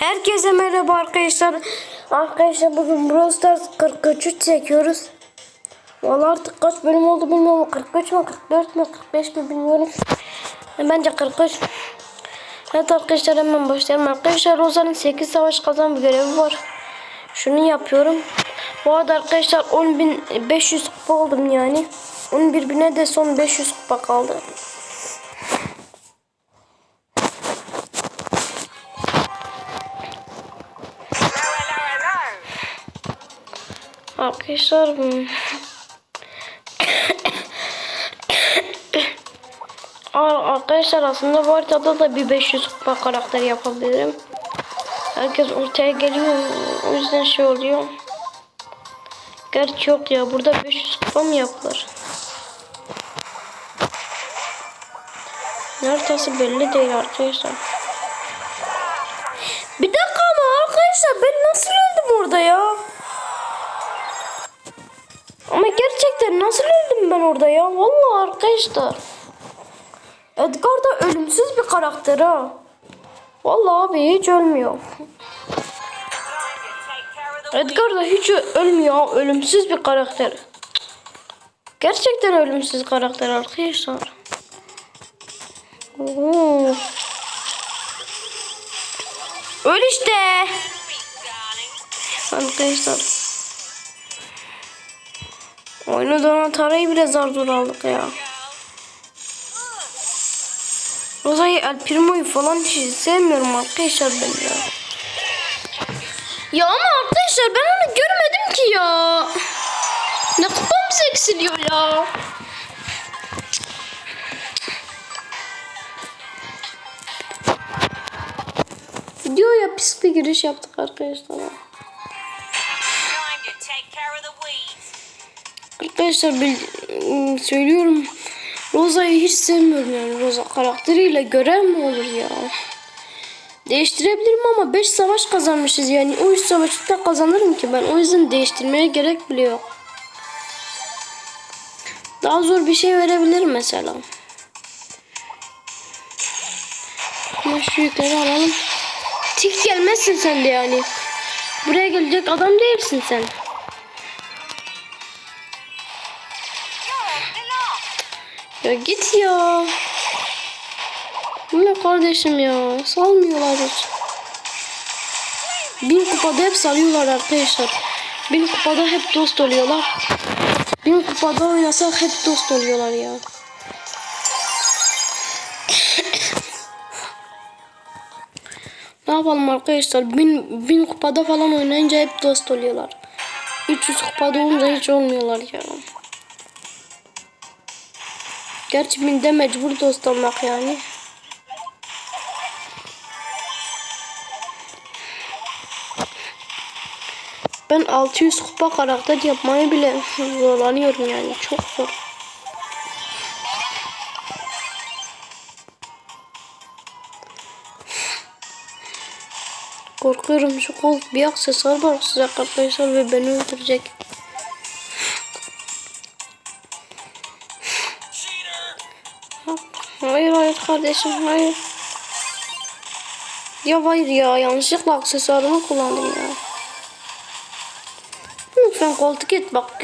Herkese merhaba arkadaşlar. Arkadaşlar bugün Brawl Stars 43 çekiyoruz. Vallahi artık kaç bölüm oldu bilmiyorum. 43 mü 44 mü 45 mi bilmiyorum. Bence 43. Evet arkadaşlar hemen başlayalım. Arkadaşlar Roza'nın 8 savaş kazan bir görevi var. Şunu yapıyorum. Bu arada arkadaşlar 10.500 kupa oldum yani. 11 bine de son 500 kupa kaldı. Arkadaşlar. Ar- Arkadaşlar aslında bu haritada da bir 500 kupa karakter yapabilirim. Herkes ortaya geliyor. O yüzden şey oluyor. Gerçi yok ya. Burada 500 kupa mı yapılır? Neredeyse belli değil arkadaşlar. Bir dakika ama arkadaşlar ben nasıl öldüm orada ya? Gerçekten nasıl öldüm ben orada ya? Vallahi arkadaşlar. Edgar da ölümsüz bir karakter ha. Vallahi abi hiç ölmüyor. Edgar da hiç ölmüyor. Ölümsüz bir karakter. Gerçekten ölümsüz karakter arkadaşlar. Oo. Öl işte. Arkadaşlar. Oyunu donan tarayı bile zar zor aldık ya. Roza'yı El Primo'yu falan hiç sevmiyorum arkadaşlar ben ya. Ya ama arkadaşlar ben onu görmedim ki ya. Ne kupam seksiliyor ya. Videoya pis bir giriş yaptık arkadaşlar. Arkadaşlar bil- söylüyorum. Roza'yı hiç sevmiyorum yani. Roza karakteriyle görev mi olur ya? Değiştirebilirim ama 5 savaş kazanmışız yani. O 3 savaşta kazanırım ki ben. O yüzden değiştirmeye gerek bile yok. Daha zor bir şey verebilirim mesela. Ama şu yükleri alalım. Tik gelmezsin sen de yani. Buraya gelecek adam değilsin sen. Ya git ya. Bu ne kardeşim ya? Salmıyorlar hiç. Bin kupada hep salıyorlar arkadaşlar. Bin kupada hep dost oluyorlar. Bin kupada oynasak hep dost oluyorlar ya. ne yapalım arkadaşlar? Bin, bin kupada falan oynayınca hep dost oluyorlar. 300 kupada olunca hiç olmuyorlar ya. Gerçi binde mecbur dost olmak yani. Ben 600 kupa karakter yapmayı bile zorlanıyorum yani çok zor. Korkuyorum şu kol bir aksesuar var size arkadaşlar ve beni öldürecek. Hayır hayır kardeşim hayır. Ya hayır ya yanlışlıkla aksesuarımı kullandım ya. Lütfen koltuk et bak.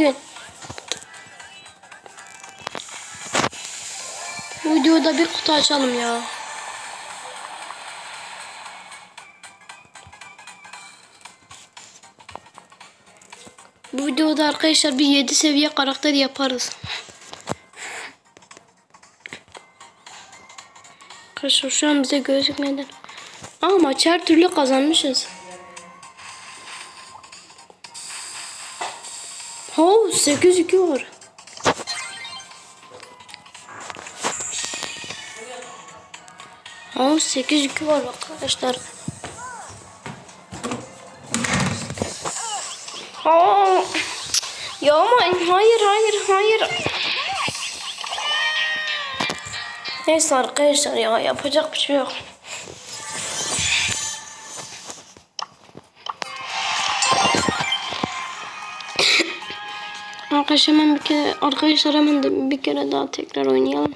Bu videoda bir kutu açalım ya. Bu videoda arkadaşlar bir 7 seviye karakter yaparız. Arkadaşlar şu an bize gözükmeden. Aa maçı her türlü kazanmışız. Oh 8-2 var. Oh 8-2 var arkadaşlar. Aa, ya ama hayır hayır hayır. Neyse arkadaşlar ya yapacak bir şey yok. Arkadaşlar hemen bir kere arkadaşlar hemen de bir kere daha tekrar oynayalım.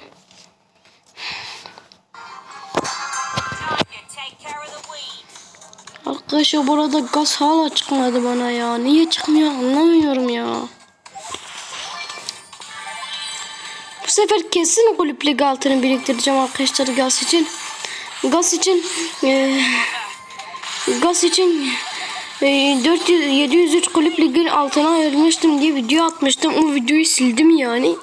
Arkadaşlar bu arada gaz hala çıkmadı bana ya. Niye çıkmıyor anlamıyorum ya. Bu sefer kesin kulüp lig altını biriktireceğim arkadaşlar gaz için. Gaz için eee, gaz için eee, 400 703 kulüp ligin altına ayırmıştım diye video atmıştım. O videoyu sildim yani.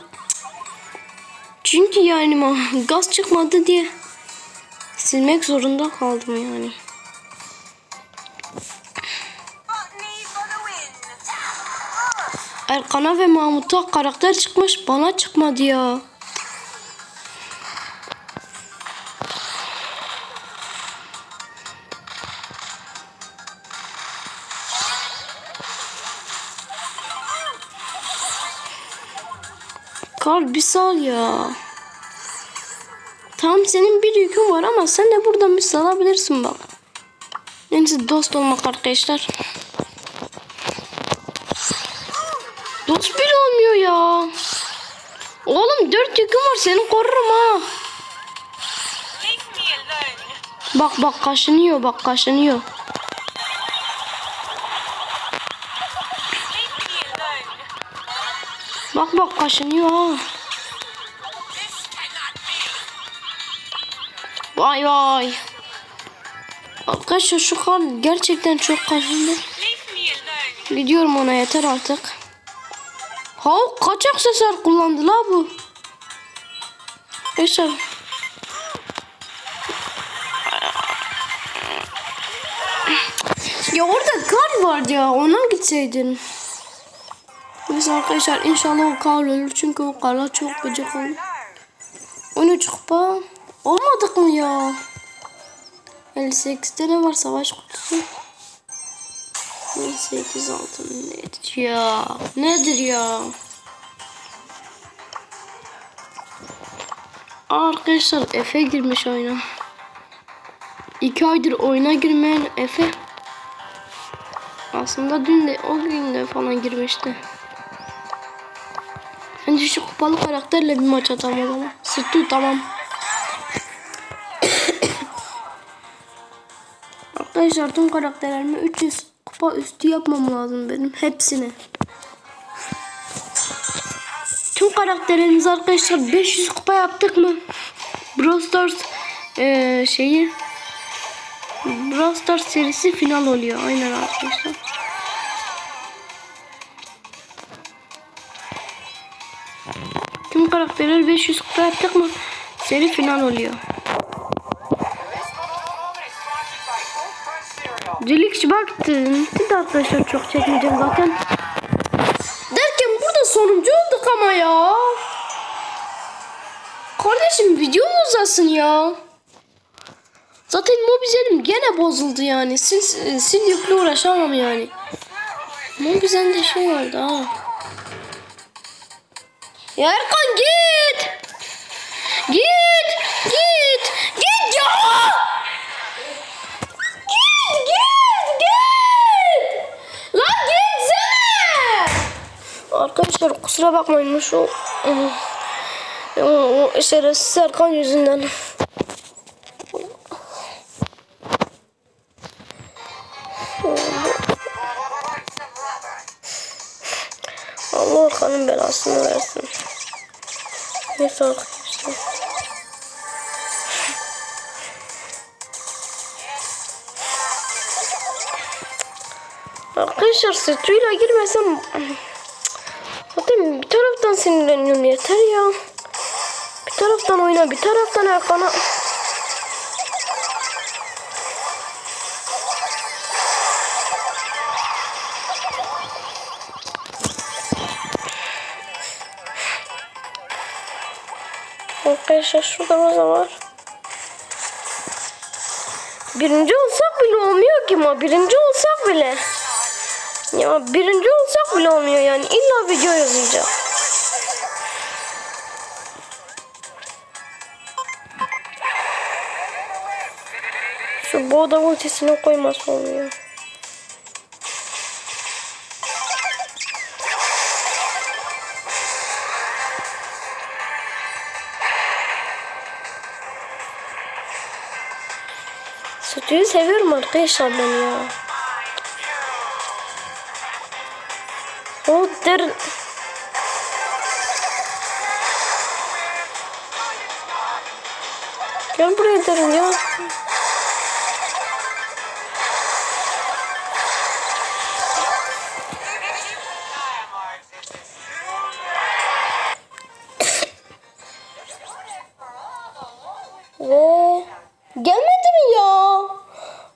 Çünkü yani gaz çıkmadı diye silmek zorunda kaldım yani. Erkan'a ve Mahmut'a karakter çıkmış bana çıkmadı ya. Karl bir sal ya. Tamam senin bir yükün var ama sen de buradan bir salabilirsin bak. Neyse dost olmak arkadaşlar. Dört yüküm var seni korurum ha. Bak bak kaşınıyor bak kaşınıyor. Bak bak kaşınıyor ha. Vay vay. Arkadaşlar şu kar gerçekten çok kaşındı. Gidiyorum ona yeter artık. Ha kaç aksesuar kullandı la bu. Arkadaşlar. Ya orada kar vardı ya ona gitseydin. Neyse arkadaşlar inşallah o kar ölür çünkü o karla çok gıcık olur. 13 kupa olmadık mı ya? 58'de ne var savaş kutusu? 18 altın nedir ya? Nedir ya? Arkadaşlar Efe girmiş oyuna. İki aydır oyuna girmeyen Efe. Aslında dün de o gün de falan girmişti. Bence şu kupalı karakterle bir maç atalım o zaman. Sütü tamam. Arkadaşlar tüm karakterlerimi 300 kupa üstü yapmam lazım benim hepsini. Tüm karakterlerimiz arkadaşlar 500 kupa yaptık mı? Brawl Stars eee, şeyi Brawl Stars serisi final oluyor. Aynen arkadaşlar. Tüm karakterler 500 kupa yaptık mı? Seri final oluyor. Delikçi baktı. Bir arkadaşlar çok çekmeyeceğim zaten. Ama ya. Kardeşim video mu uzasın ya? Zaten mobizelim gene bozuldu yani. Sil, sil yükle uğraşamam yani. Mobizen'de şey vardı ha. Ya Erkan. Git. Git. Git ya. Git git git. Lan gitsene. Arkadaşlar kusura bakmayın şu o, o şerefsiz Erkan yüzünden. Allah Erkan'ın belasını versin. Neyse arkadaşlar. Arkadaşlar setüyle girmesem taraftan sinirleniyorum yeter ya. Bir taraftan oyna bir taraftan Erkan'a Arkadaşlar şurada ne var? Birinci olsak bile olmuyor ki ama birinci olsak bile. Ya birinci olsak bile olmuyor yani illa video yazacağım. Şu boğda ultisini koyması olmuyor. Suyu seviyorum arkadaşlar ben ya. O der... Gel buraya derim ya. Gelmedi mi ya?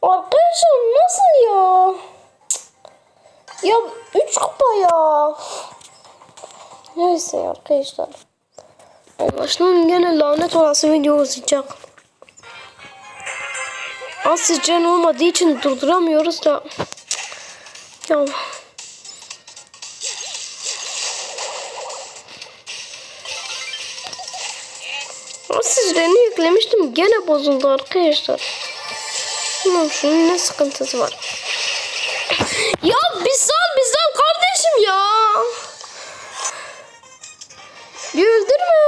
Arkadaşlar nasıl ya? Ya 3 kupa ya. Neyse arkadaşlar. Anlaşılan gene lanet olası video uzayacak. Az sıcağın olmadığı için durduramıyoruz da. Ya. Sizlerini yüklemiştim. Gene bozuldu arkadaşlar. Bilmiyorum şunun ne sıkıntısı var. Ya bir sal bizden kardeşim ya. Bir öldürme.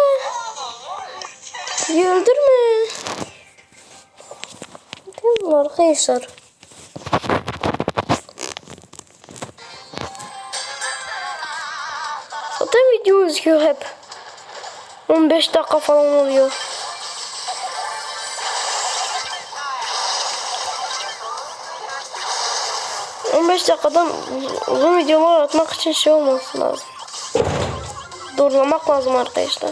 Bir öldürme. Değil arkadaşlar? Zaten video izliyor hep. 15 dakika falan oluyor. On beş dakikadan uzun videolar atmak için şey olması lazım. Durlamak lazım arkadaşlar.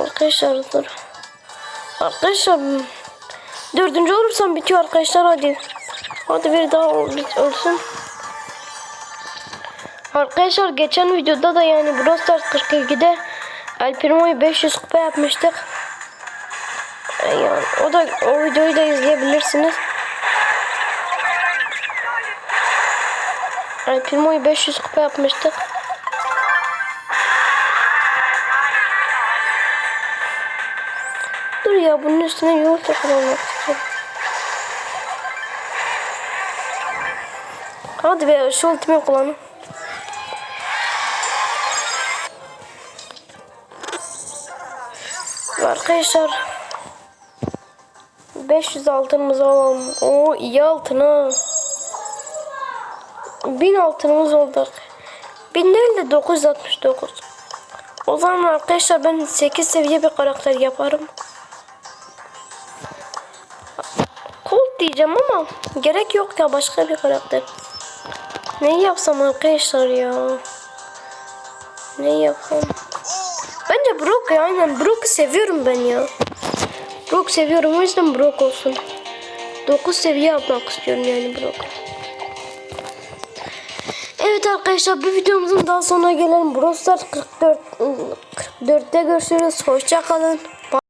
Arkadaşlar dur. Arkadaşlar dördüncü olursam bitiyor arkadaşlar hadi. Hadi bir daha ol- olsun. Arkadaşlar geçen videoda da yani Brawl Stars 42'de El Primo'yu 500 kupa yapmıştık. E, Yani o da o videoyu da izleyebilirsiniz. El Primo'yu 500 kupa yapmıştık. Ya bunun üstüne yumurta kullanmak istiyorum. Hadi be şu ultimi kullanın. Arkadaşlar 500 altınımızı alalım. Oo iyi altın ha. 1000 altınımız oldu. 1000 değil de 969. O zaman arkadaşlar ben 8 seviye bir karakter yaparım. Diyeceğim ama gerek yok ya başka bir karakter. Ne yapsam arkadaşlar ya? Ne yapsam? Bence Brock ya aynen Brock'u seviyorum ben ya. Brock seviyorum o yüzden Brock olsun. 9 seviye yapmak istiyorum yani Brock. Evet arkadaşlar bu videomuzun daha sonuna gelelim. Brawl Stars 44 44'te görüşürüz. Hoşça kalın.